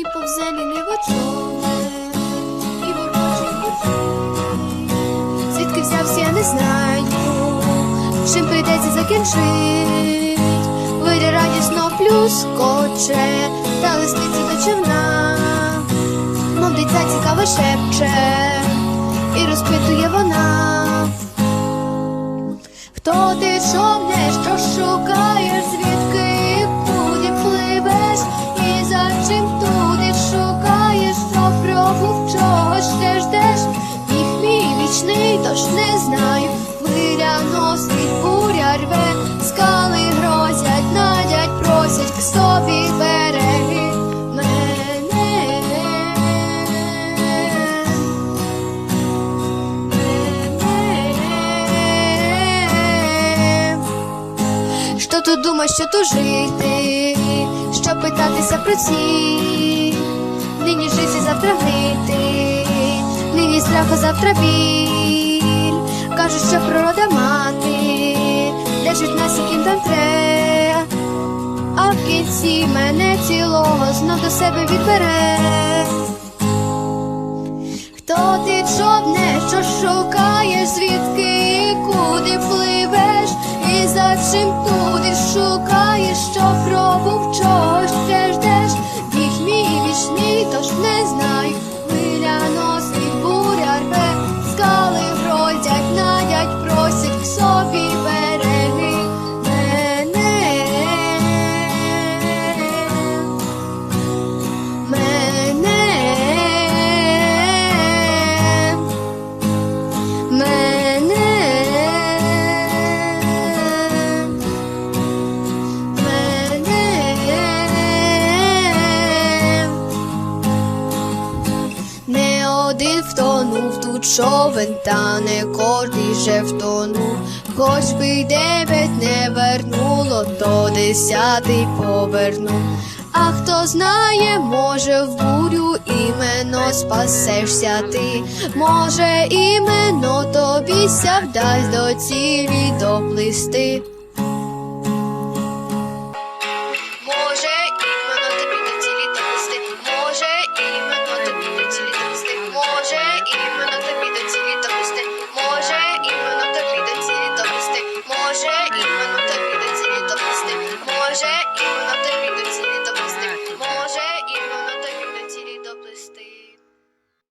і повзе ліниво човне, і ворочить. Звідки взявся, я не знаю, чим прийдеться закінчить. Вирі радісно плюскоче, та листиться до човна, мов дитя цікаво шепче, і розпитує вона. Хто ти Тут думаєш, що тут жити, що питатися про ці, нині жити, завтра гнити, нині страху, завтра біль. Кажуть, що природа мати, держить нас, яким там тре, а в кінці мене цілого знов до себе відбере. Хто ти човне, що шукаєш, звідки і куди пливеш, і за чим туди шукаєш, що пробув, чого втонув тут човен, та не кожний же втонув. Хоч би дев'ять не вернуло, то десятий повернув. А хто знає, може в бурю іменно спасешся ти, може іменно тобі ся вдасть до цілі доплисти.